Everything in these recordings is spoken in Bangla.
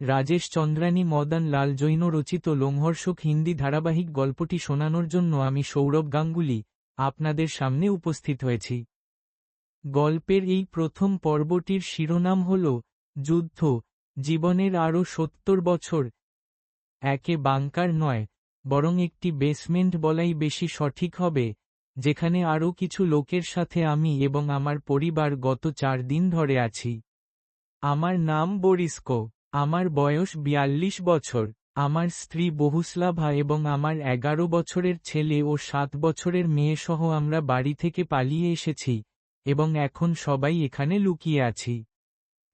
রাজেশ চন্দ্রানী মদন লাল জৈন রচিত লোমহর্ষক হিন্দি ধারাবাহিক গল্পটি শোনানোর জন্য আমি সৌরভ গাঙ্গুলি আপনাদের সামনে উপস্থিত হয়েছি। গল্পের এই প্রথম পর্বটির শিরোনাম হল যুদ্ধ, জীবনের আরও সত্তর বছর। একে বাংকার নয়, বরং একটি বেসমেন্ট বলাই বেশি সঠিক হবে, যেখানে আরও কিছু লোকের সাথে আমি এবং আমার পরিবার গত চার দিন ধরে আছি। আমার নাম বরিস্কো। আমার বয়স বিয়াল্লিশ বছর, আমার স্ত্রী বহুস্লাভা এবং আমার এগারো বছরের ছেলে ও সাত বছরের মেয়ে সহ আমরা বাড়ি থেকে পালিয়ে এসেছি, এবং এখন সবাই এখানে লুকিয়ে আছি।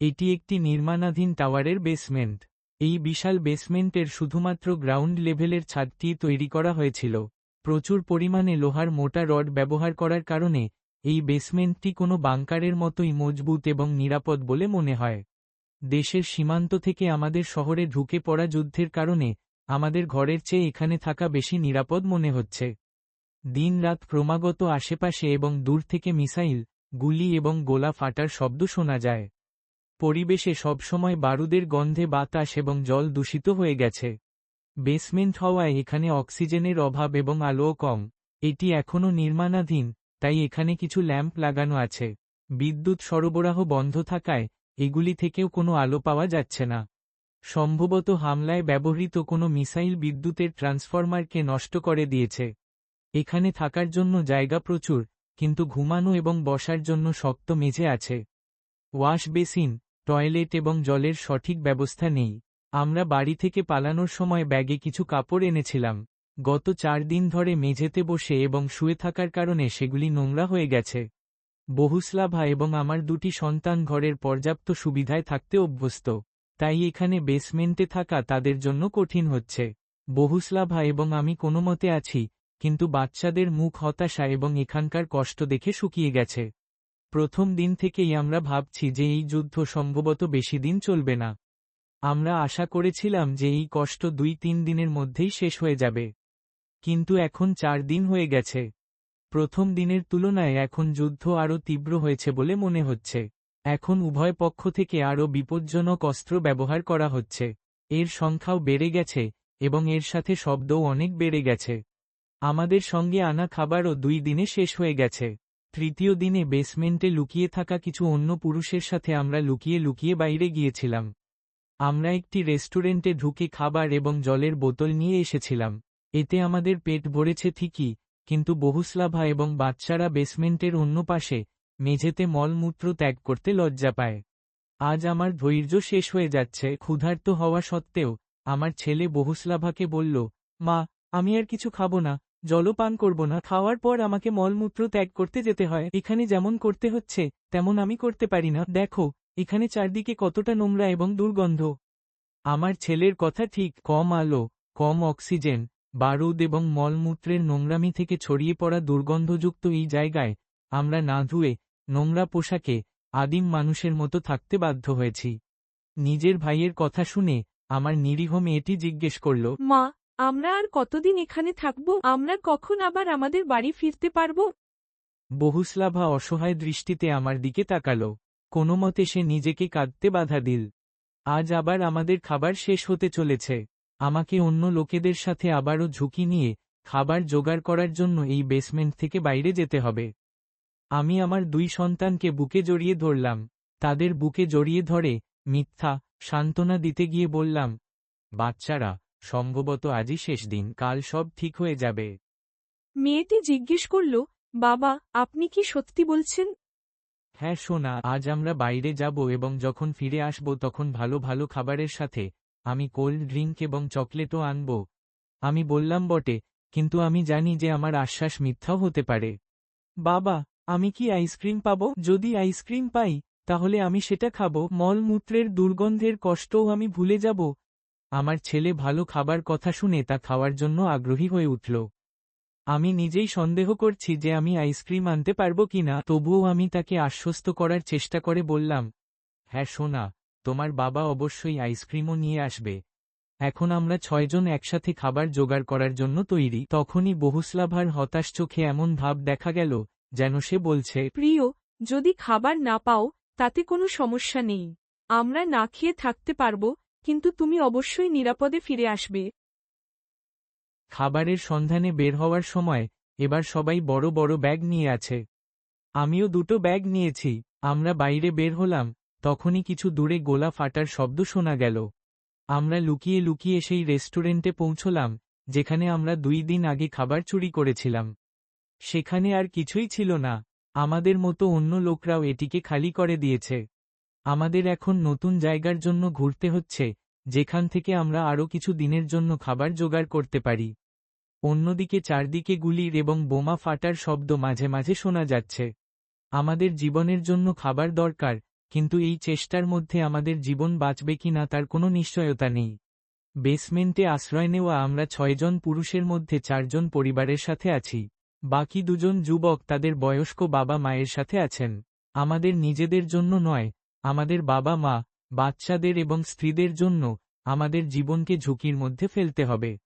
এটি একটি নির্মাণাধীন টাওয়ারের বেসমেন্ট। এই বিশাল বেসমেন্টের শুধুমাত্র গ্রাউন্ড লেভেলের ছাদটি তৈরি করা হয়েছিল। প্রচুর পরিমাণে লোহার মোটা রড ব্যবহার করার কারণে এই বেসমেন্টটি কোনো বাংকারের মতোই মজবুত এবং নিরাপদ বলে মনে হয়। দেশের সীমান্ত থেকে আমাদের শহরে ঢুকে পড়া যুদ্ধের কারণে আমাদের ঘরের চেয়ে এখানে থাকা বেশি নিরাপদ মনে হচ্ছে। দিন রাত ক্রমাগত আশেপাশে এবং দূর থেকে মিসাইল, গুলি এবং গোলা ফাটার শব্দ শোনা যায়। পরিবেশে সবসময় বারুদের গন্ধে বাতাস এবং জল দূষিত হয়ে গেছে। বেসমেন্ট হওয়ায় এখানে অক্সিজেনের অভাব এবং আলোও কম। এটি এখনও নির্মাণাধীন, তাই এখানে কিছু ল্যাম্প লাগানো আছে। বিদ্যুৎ সরবরাহ বন্ধ থাকায় এগুলি থেকেও কোনো আলো পাওয়া যাচ্ছে না। সম্ভবত হামলায় ব্যবহৃত কোনো মিসাইল বিদ্যুতের ট্রান্সফরমারকে নষ্ট করে দিয়েছে। এখানে থাকার জন্য জায়গা প্রচুর, কিন্তু ঘুমানো এবং বসার জন্য শক্ত মেঝে আছে। ওয়াশ বেসিন, টয়লেট এবং জলের সঠিক ব্যবস্থা নেই। আমরা বাড়ি থেকে পালানোর সময় ব্যাগে কিছু কাপড় এনেছিলাম। গত চার দিন ধরে মেঝেতে বসে এবং শুয়ে থাকার কারণে সেগুলি নোংরা হয়ে গেছে। বহুস্লাভা এবং আমার দুটি সন্তান ঘরের পর্যাপ্ত সুবিধায় থাকতে অভ্যস্ত, তাই এখানে বেসমেন্টে থাকা তাদের জন্য কঠিন হচ্ছে। বহুস্লাভা এবং আমি কোনো মতে আছি, কিন্তু বাচ্চাদের মুখ হতাশা এবং এখানকার কষ্ট দেখে শুকিয়ে গেছে। প্রথম দিন থেকেই আমরা ভাবছি যে এই যুদ্ধ সম্ভবত বেশি দিন চলবে না। আমরা আশা করেছিলাম যে এই কষ্ট দুই তিন দিনের মধ্যেই শেষ হয়ে যাবে। কিন্তু এখন চার দিন হয়ে গেছে। প্রথম দিনের তুলনায় এখন যুদ্ধ আরও তীব্র হয়েছে বলে মনে হচ্ছে। এখন উভয় পক্ষ থেকে আরও বিপজ্জনক অস্ত্র ব্যবহার করা হচ্ছে। এর সংখ্যাও বেড়ে গেছে, এবং এর সাথে শব্দও অনেক বেড়ে গেছে। আমাদের সঙ্গে আনা খাবারও দুই দিনে শেষ হয়ে গেছে। তৃতীয় দিনে বেসমেন্টে লুকিয়ে থাকা কিছু অন্য পুরুষের সাথে আমরা লুকিয়ে লুকিয়ে বাইরে গিয়েছিলাম। আমরা একটি রেস্টুরেন্টে ঢুকে খাবার এবং জলের বোতল নিয়ে এসেছিলাম। এতে আমাদের পেট ভরেছে ঠিকই কিন্তু বহুস্লাভা এবং বাচ্চারা বেসমেন্টের অন্য পাশে, মেঝেতে মলমূত্র ত্যাগ করতে লজ্জা পায়। আজ আমার ধৈর্য শেষ হয়ে যাচ্ছে, ক্ষুধার্ত হওয়া সত্ত্বেও, আমার ছেলে বহুস্লাভাকে বলল, মা, আমি আর কিছু খাব না জলও পান করব না, খাওয়ার পর আমাকে মলমূত্র ত্যাগ করতে যেতে হয়, এখানে যেমন করতে হচ্ছে, তেমন আমি করতে পারি না, দেখো, এখানে চারদিকে কতটা নোংরা এবং দুর্গন্ধ। আমার ছেলের কথা ঠিক কম আলো, কম অক্সিজেন বারুদ এবং মলমূত্রের নোংরামি থেকে ছড়িয়ে পড়া দুর্গন্ধযুক্ত এই জায়গায় আমরা না ধুয়ে নোংরা পোশাকে আদিম মানুষের মতো থাকতে বাধ্য হয়েছি। নিজের ভাইয়ের কথা শুনে আমার নিরীহ মেয়েটি জিজ্ঞেস করল মা আমরা আর কতদিন এখানে থাকব? আমরা কখন আবার আমাদের বাড়ি ফিরতে পারব? বহুস্লাভা অসহায় দৃষ্টিতে আমার দিকে তাকাল। কোনোমতে সে নিজেকে কাঁদতে বাধা দিল। আজ আবার আমাদের খাবার শেষ হতে চলেছে। আমাকে অন্য লোকেদের সাথে আবারও ঝুঁকি নিয়ে খাবার জোগাড় করার জন্য এই বেসমেন্ট থেকে বাইরে যেতে হবে। আমি আমার দুই সন্তানকে বুকে জড়িয়ে ধরলাম। তাদের বুকে জড়িয়ে ধরে মিথ্যা সান্ত্বনা দিতে গিয়ে বললাম বাচ্চারা সম্ভবত আজই শেষ দিন কাল সব ঠিক হয়ে যাবে। মেয়েটি জিজ্ঞেস করল বাবা আপনি কি সত্যি বলছেন? হ্যাঁ সোনা আজ আমরা বাইরে যাব এবং যখন ফিরে আসব তখন ভালো ভালো খাবারের সাথে আমি কোল্ড ড্রিঙ্ক এবং চকলেটও আনব। আমি বললাম, বটে, কিন্তু আমি জানি যে আমার আশ্বাস মিথ্যাও হতে পারে। বাবা, আমি কি আইসক্রিম পাব? যদি আইসক্রিম পাই, তাহলে আমি সেটা খাব। মলমূত্রের দুর্গন্ধের কষ্টও আমি ভুলে যাব। আমার ছেলে ভালো খাবার কথা শুনে তা খাওয়ার জন্য আগ্রহী হয়ে উঠল। আমি নিজেই সন্দেহ করছি যে আমি আইসক্রিম আনতে পারব কিনা। তবুও আমি তাকে আশ্বস্ত করার চেষ্টা করে বললাম হ্যাঁ সোনা তোমার বাবা অবশ্যই আইসক্রিমও নিয়ে আসবে। এখন আমরা ছয়জন একসাথে খাবার জোগাড় করার জন্য তৈরি। তখনই বহুস্লাভার হতাশ চোখে এমন ভাব দেখা গেল যেন সে বলছে প্রিয় যদি খাবার না পাও তাতে কোনো সমস্যা নেই। আমরা না খেয়ে থাকতে পারব কিন্তু তুমি অবশ্যই নিরাপদে ফিরে আসবে। খাবারের সন্ধানে বের হওয়ার সময় এবার সবাই বড় বড় ব্যাগ নিয়ে আছে। আমিও দুটো ব্যাগ নিয়েছি। আমরা বাইরে বের হলাম। তখনই কিছু দূরে গোলা ফাটার শব্দ শোনা গেল। আমরা লুকিয়ে লুকিয়ে সেই রেস্টুরেন্টে পৌঁছলাম, যেখানে আমরা দুই দিন আগে খাবার চুরি করেছিলাম। সেখানে আর কিছুই ছিল না। আমাদের মতো অন্য লোকরাও এটিকে খালি করে দিয়েছে। আমাদের এখন নতুন জায়গার জন্য ঘুরতে হচ্ছে, যেখান থেকে আমরা আরও কিছু দিনের জন্য খাবার জোগাড় করতে পারি। অন্যদিকে চারদিকে গুলির এবং বোমা ফাটার শব্দ মাঝে মাঝে শোনা যাচ্ছে। আমাদের জীবনের জন্য খাবার দরকার কিন্তু এই চেষ্টার মধ্যে আমাদের জীবন বাঁচবে কিনা তার কোনো নিশ্চয়তা নেই। বেসমেন্টে আশ্রয় নেওয়া আমরা ছয়জন পুরুষের মধ্যে চারজন পরিবারের সাথে আছি। বাকি দুজন যুবক তাদের বয়স্ক বাবা মায়ের সাথে আছেন। আমাদের নিজেদের জন্য নয়, আমাদের বাবা মা, বাচ্চাদের এবং স্ত্রীদের জন্য আমাদের জীবনকে ঝুঁকির মধ্যে ফেলতে হবে।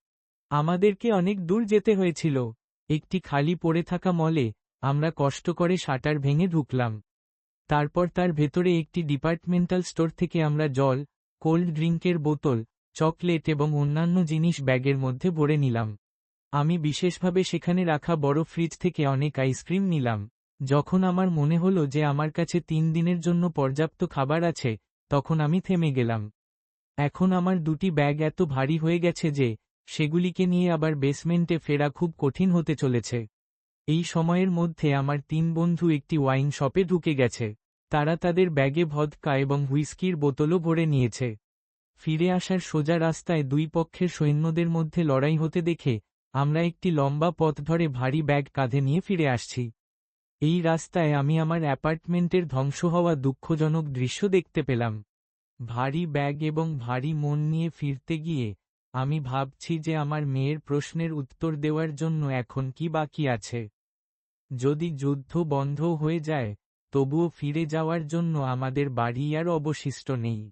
আমাদেরকে অনেক দূর যেতে হয়েছিল। একটি খালি পড়ে থাকা মলে আমরা কষ্ট করে শাটার ভেঙে ঢুকলাম। তারপর তার ভেতরে একটি ডিপার্টমেন্টাল স্টোর থেকে আমরা জল কোল্ড ড্রিঙ্কের বোতল চকলেট এবং অন্যান্য জিনিস ব্যাগের মধ্যে ভরে নিলাম। আমি বিশেষভাবে সেখানে রাখা বড় ফ্রিজ থেকে অনেক আইসক্রিম নিলাম। যখন আমার মনে হলো যে আমার কাছে তিন দিনের জন্য পর্যাপ্ত খাবার আছে, তখন আমি থেমে গেলাম। এখন আমার দুটি ব্যাগ এত ভারী হয়ে গেছে যে, সেগুলিকে নিয়ে আবার বেসমেন্টে ফেরা খুব কঠিন হতে চলেছে। এই সময়ের মধ্যে আমার তিন বন্ধু একটি ওয়াইন শপে ঢুকে গেছে। তারা তাদের ব্যাগে ভদকা এবং হুইস্কির বোতলও ভরে নিয়েছে। ফিরে আসার সোজা রাস্তায় দুই পক্ষের সৈন্যদের মধ্যে লড়াই হতে দেখে আমরা একটি লম্বা পথ ধরে ভারী ব্যাগ কাঁধে নিয়ে ফিরে আসছি। এই রাস্তায় আমি আমার অ্যাপার্টমেন্টের ধ্বংস হওয়া দুঃখজনক দৃশ্য দেখতে পেলাম। ভারী ব্যাগ এবং ভারী মন নিয়ে ফিরতে গিয়ে আমি ভাবছি যে আমার মেয়ের প্রশ্নের উত্তর দেওয়ার জন্য এখন কি বাকি আছে। যদি যুদ্ধ বন্ধ হয়ে যায় তবুও ফিরে যাওয়ার জন্য আমাদের বাড়ি আর অবশিষ্ট নেই।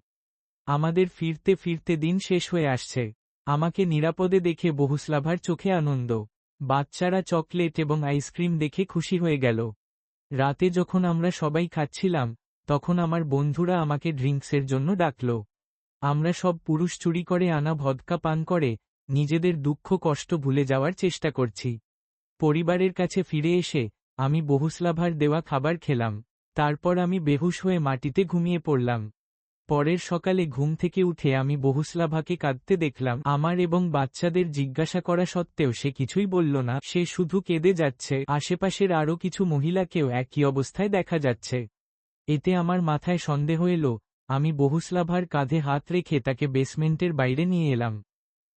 আমাদের ফিরতে ফিরতে দিন শেষ হয়ে আসছে। আমাকে নিরাপদে দেখে বহুস্লাভার চোখে আনন্দ। বাচ্চারা চকলেট এবং আইসক্রিম দেখে খুশি হয়ে গেল। রাতে যখন আমরা সবাই খাচ্ছিলাম, তখন আমার বন্ধুরা আমাকে ড্রিঙ্কসের জন্য ডাকল। আমরা সব পুরুষ চুরি করে আনা ভদকা পান করে, নিজেদের দুঃখ কষ্ট ভুলে যাওয়ার চেষ্টা করছি। পরিবারের কাছে ফিরে এসে আমি বহুস্লাভার দেওয়া খাবার খেলাম। তারপর আমি বেহুশ হয়ে মাটিতে ঘুমিয়ে পড়লাম। পরের সকালে ঘুম থেকে উঠে আমি বহুস্লাভাকে কাঁদতে দেখলাম। আমার এবং বাচ্চাদের জিজ্ঞাসা করা সত্ত্বেও সে কিছুই বলল না। সে শুধু কেঁদে যাচ্ছে। আশেপাশের আরও কিছু মহিলাকেও একই অবস্থায় দেখা যাচ্ছে। এতে আমার মাথায় সন্দেহ এলো। আমি বহুস্লাভার কাঁধে হাত রেখে তাকে বেসমেন্টের বাইরে নিয়ে এলাম।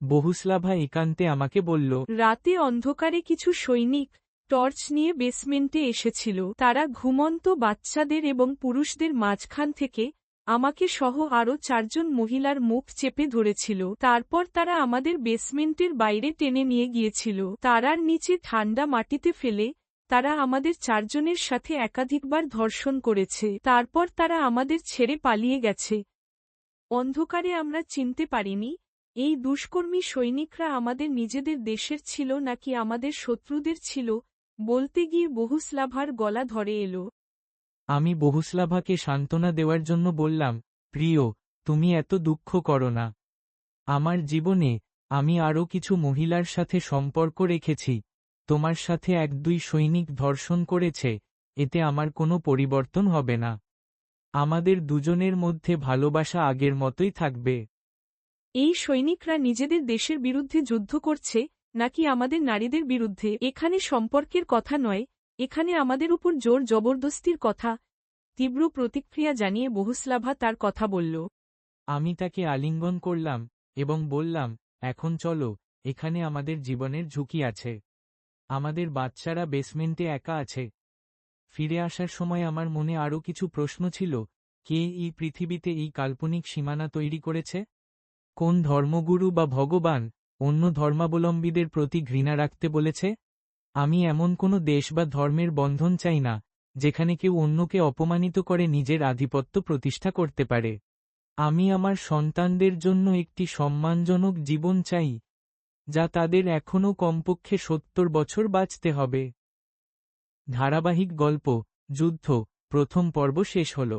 বহুস্লাভা একান্তে আমাকে বলল, রাতে অন্ধকারে কিছু সৈনিক টর্চ নিয়ে বেসমেন্টে এসেছিল। তারা ঘুমন্ত বাচ্চাদের এবং পুরুষদের মাঝখান থেকে আমাকে সহ আরও চারজন মহিলার মুখ চেপে ধরেছিল। তারপর তারা আমাদের বেসমেন্টের বাইরে টেনে নিয়ে গিয়েছিল। তারার নিচে ঠান্ডা মাটিতে ফেলে তারা আমাদের চারজনের সাথে একাধিকবার ধর্ষণ করেছে। তারপর তারা আমাদের ছেড়ে পালিয়ে গেছে। অন্ধকারে আমরা চিনতে পারিনি, এই দুষ্কর্মী সৈনিকরা আমাদের নিজেদের দেশের ছিল নাকি আমাদের শত্রুদের ছিল বলতে গিয়ে বহুস্লাভার গলা ধরে এলো। আমি বহুস্লাভাকে সান্ত্বনা দেওয়ার জন্য বললাম প্রিয় তুমি এত দুঃখ করো না। আমার জীবনে আমি আরও কিছু মহিলার সাথে সম্পর্ক রেখেছি। তোমার সাথে এক দুই সৈনিক ধর্ষণ করেছে এতে আমার কোনো পরিবর্তন হবে না। আমাদের দুজনের মধ্যে ভালোবাসা আগের মতোই থাকবে। এই সৈনিকরা নিজেদের দেশের বিরুদ্ধে যুদ্ধ করছে নাকি আমাদের নারীদের বিরুদ্ধে? এখানে সম্পর্কের কথা নয়, এখানে আমাদের উপর জোর জবরদস্তির কথা। তীব্র প্রতিক্রিয়া জানিয়ে বহুস্লাভা তার কথা বলল, আমি তাকে আলিঙ্গন করলাম এবং বললাম, এখন চলো, এখানে আমাদের জীবনের ঝুঁকি আছে। আমাদের বাচ্চারা বেসমেন্টে একা আছে। ফিরে আসার সময় আমার মনে আরও কিছু প্রশ্ন ছিল, কে এই পৃথিবীতে এই কাল্পনিক সীমানা তৈরি করেছে? কোন ধর্মগুরু বা ভগবান অন্য ধর্মাবলম্বীদের প্রতি ঘৃণা রাখতে বলেছে, আমি এমন কোনো দেশ বা ধর্মের বন্ধন চাই না, যেখানে কেউ অন্যকে অপমানিত করে নিজের আধিপত্য প্রতিষ্ঠা করতে পারে। আমি আমার সন্তানদের জন্য একটি সম্মানজনক জীবন চাই, যা তাদের এখনও কমপক্ষে সত্তর বছর বাঁচতে হবে। ধারাবাহিক গল্প, যুদ্ধ, প্রথম পর্ব শেষ হল।